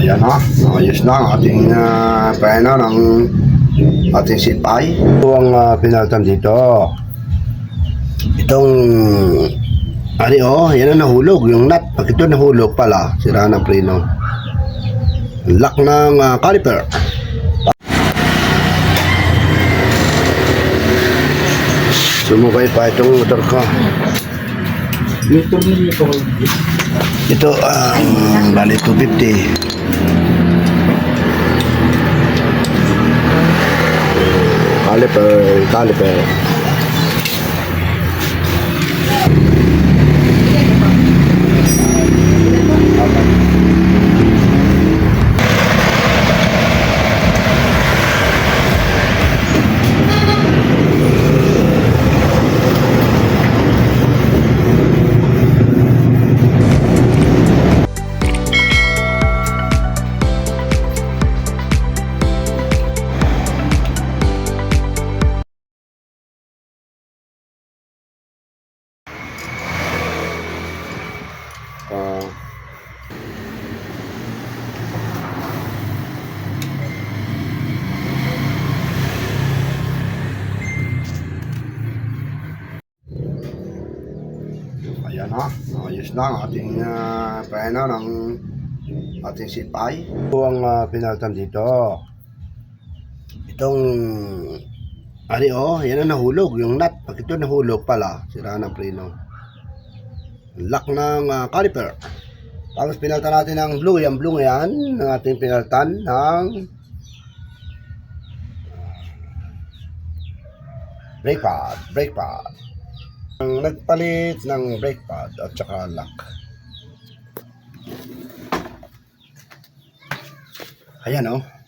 Ayan ha, ayos na ang ating uh, preno ng ating sipay. Ito ang uh, pinaltan dito. Itong, ari oh, yan ang nahulog, yung nut. Pag ito nahulog pala, sira ng preno. Lock ng uh, caliper. Sumubay pa itong motor ko. Yung tornilyo ko. Ito ang bali 250. Caliper, caliper. Ah, Ayan ha, ayos na ang ating uh, preno ng ating sipay. Ito ang uh, pinaltan dito. Itong, ari oh, yan ang nahulog, yung nut. Pag ito nahulog pala, sira ng preno. Lock ng uh, caliper. Tapos pinaltan natin ng blue, yung blue yan, ng ating pinaltan ng brake pad, brake pad. Ang nagpalit ng brake pad at saka lock. Ayan oh.